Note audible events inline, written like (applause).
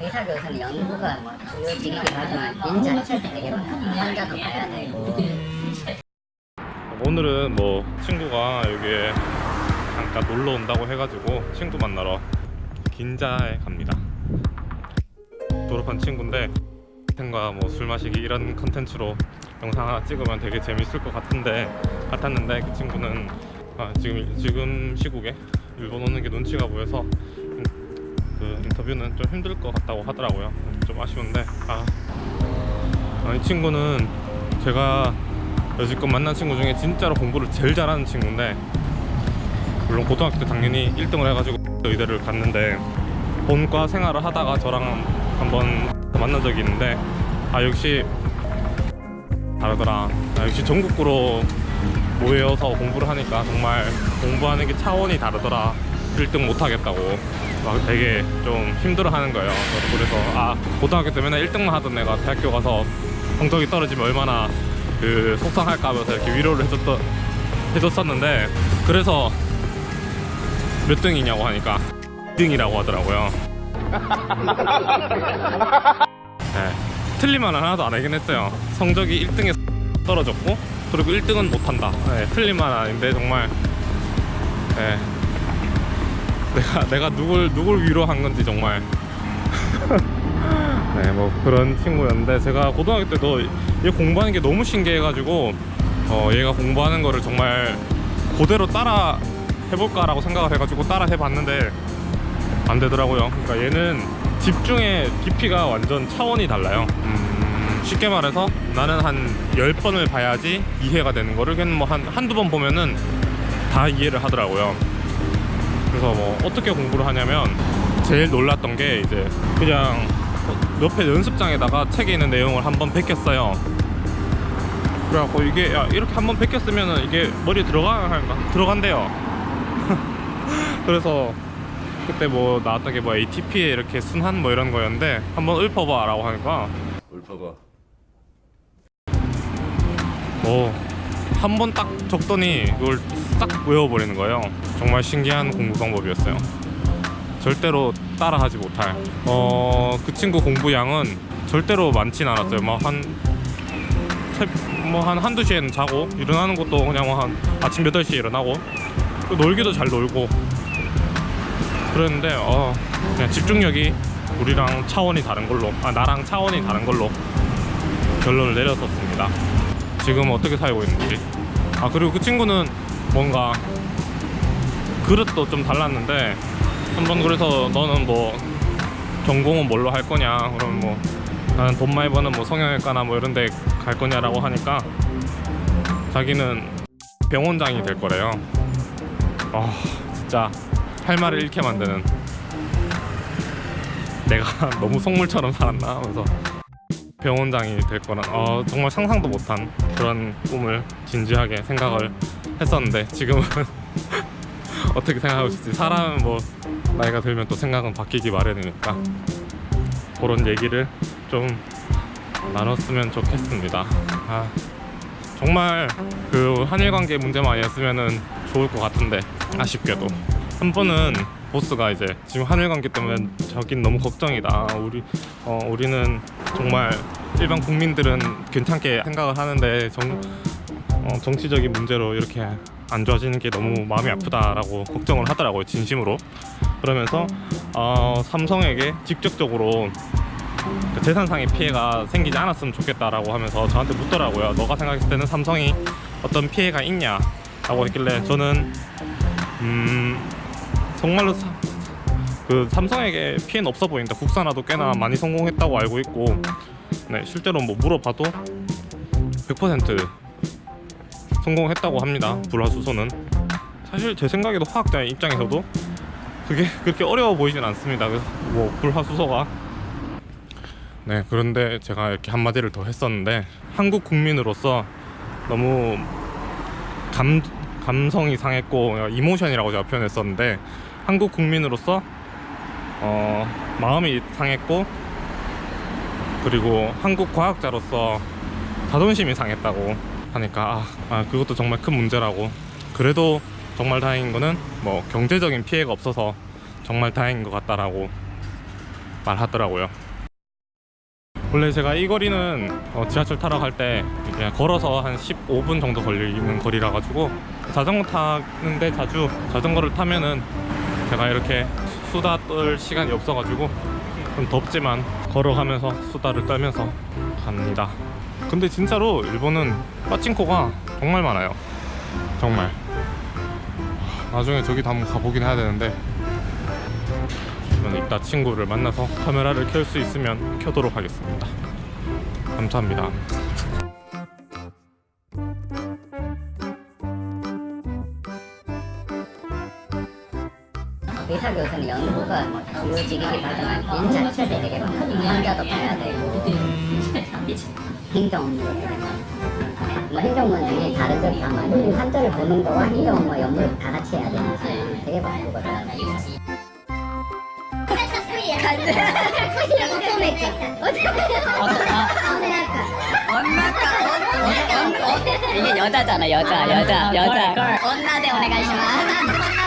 의사 교수는 연구가 뭐 주요직이긴 하지만 인자 있을 때 환자도 봐야 되고 오늘은 뭐 친구가 여기에 잠깐 놀러 온다고 해가지고 친구 만나러 긴자에 갑니다. 졸업한 친구인데 팬과 뭐 술 마시기 이런 컨텐츠로 영상 하나 찍으면 되게 재밌을 것 같은데 같았는데 그 친구는 아, 지금 지금 시국에 일본 오는 게 눈치가 보여서 음, 그 인터뷰는 좀 힘들 것 같다고 하더라고요. 좀 아쉬운데. 아, 아, 이 친구는 제가 여지껏 만난 친구 중에 진짜로 공부를 제일 잘하는 친구인데 물론 고등학교 때 당연히 1등을 해가지고 (laughs) 의대를 갔는데 본과 생활을 하다가 저랑 한번 만난 적이 있는데 아 역시 다르더라. 아, 역시 전국구로 모여서 공부를 하니까 정말 공부하는 게 차원이 다르더라 1등 못하겠다고 막 되게 좀 힘들어하는 거예요 저도 그래서 아 고등학교 때 맨날 1등만 하던 애가 대학교 가서 성적이 떨어지면 얼마나 그 속상할까 하면서 이렇게 위로를 해줬던 해줬었는데 그래서 몇 등이냐고 하니까 2등이라고 하더라고요. (laughs) 네, 틀린 말은 하나도 안 하긴 했어요. 성적이 1등에 떨어졌고 그리고 1등은 못한다. 네, 틀린 말은 아닌데 정말 네, 내가 내가 누굴 누굴 위로한 건지 정말 (laughs) 네, 뭐 그런 친구였는데 제가 고등학교 때도 얘 공부하는 게 너무 신기해가지고 어, 얘가 공부하는 거를 정말 그대로 따라 해볼까라고 생각을 해가지고 따라 해봤는데 안 되더라고요. 그러니까 얘는 집중의 깊이가 완전 차원이 달라요. 음, 쉽게 말해서 나는 한 10번을 봐야지 이해가 되는 거를 걔는 뭐 한, 한두 번 보면은 다 이해를 하더라고요. 그래서 뭐 어떻게 공부를 하냐면 제일 놀랐던 게 이제 그냥 옆에 연습장에다가 책에 있는 내용을 한번 베꼈어요. 그래갖고 이게 야 이렇게 한번 베꼈으면은 이게 머리에 들어가 들어간대요. (laughs) 그래서 그때 뭐 나왔던 게 뭐 ATP에 이렇게 순환 뭐 이런 거였는데 한번 읊어봐라고 하니까 울퍼가 뭐한 번 딱 적더니 그걸 딱 외워버리는 거예요. 정말 신기한 공부 방법이었어요. 절대로 따라하지 못할. 어, 그 친구 공부 양은 절대로 많진 않았어요. 뭐 한, 뭐한 한두 시에는 자고, 일어나는 것도 그냥 뭐한 아침 8시에 일어나고, 또 놀기도 잘 놀고. 그랬는데, 어, 그냥 집중력이 우리랑 차원이 다른 걸로, 아, 나랑 차원이 다른 걸로 결론을 내렸었습니다. 지금 어떻게 살고 있는지. 아, 그리고 그 친구는 뭔가 그릇도 좀 달랐는데, 한번 그래서 너는 뭐 전공은 뭘로 할 거냐? 그럼 뭐 나는 돈 많이 버는 뭐 성형외과나 뭐 이런 데 갈 거냐라고 하니까 자기는 병원장이 될 거래요. 아 진짜 할 말을 잃게 만드는. 내가 (laughs) 너무 속물처럼 살았나? 하면서 병원장이 될 거란 어, 정말 상상도 못한 그런 꿈을 진지하게 생각을 했었는데 지금은 (laughs) 어떻게 생각하고 있을지 사람은 뭐 나이가 들면 또 생각은 바뀌기 마련이니까 그런 얘기를 좀 나눴으면 좋겠습니다. 아, 정말 그 한일 관계 문제만 아니었으면은 좋을 것 같은데 아쉽게도 한 번은 보스가 이제 지금 한일 관계 때문에 저긴 너무 걱정이다. 우리 어, 우리는 정말 일반 국민들은 괜찮게 생각을 하는데 정, 어, 정치적인 문제로 이렇게 안 좋아지는 게 너무 마음이 아프다라고 걱정을 하더라고요 진심으로 그러면서 어, 삼성에게 직접적으로 그 재산상의 피해가 생기지 않았으면 좋겠다라고 하면서 저한테 묻더라고요 너가 생각했을 때는 삼성이 어떤 피해가 있냐라고 했길래 저는 음 정말로 사- 그 삼성에게 피해는 없어 보인다 국산화도 꽤나 많이 성공했다고 알고 있고 네 실제로 뭐 물어봐도 100% 성공했다고 합니다. 불화수소는 사실 제 생각에도 화학자 입장에서도 그게 (laughs) 그렇게 어려워 보이진 않습니다. 그래서 뭐 불화수소가 네 그런데 제가 이렇게 한마디를 더 했었는데 한국 국민으로서 너무 감 감성이 상했고 이모션이라고 제가 표현했었는데 한국 국민으로서 어 마음이 상했고 그리고 한국 과학자로서 자존심이 상했다고 하니까 아, 아, 그것도 정말 큰 문제라고 그래도 정말 다행인 거는 뭐 경제적인 피해가 없어서 정말 다행인 것 같다라고 말하더라고요. 원래 제가 이 거리는 어, 지하철 타러 갈 때 그냥 걸어서 한 15분 정도 걸리는 거리라 가지고 자전거 타는데 자주 자전거를 타면은 제가 이렇게 수다 떨 시간이 없어가지고 좀 덥지만 걸어가면서 수다를 떨면서 갑니다. 근데 진짜로 일본은 빠찡코가 정말 많아요. 정말. 나중에 저기도 한번 가보긴 해야 되는데 저는 이따 친구를 만나서 카메라를 켤 수 있으면 켜도록 하겠습니다. 감사합니다. 의사 교수는 연구가 주요직이기 하지만 일 자체를 되게 큰 환자도 봐야 되고 행정 업무도 뭐 행정 업무는 당연히 다른 데 다만 환자를 보는 거와 행정 업무 연구를 다 같이 해야 되는 되게 바쁘거든 이게 여자잖아 여자 여자 여자 언나 대 오네가이시마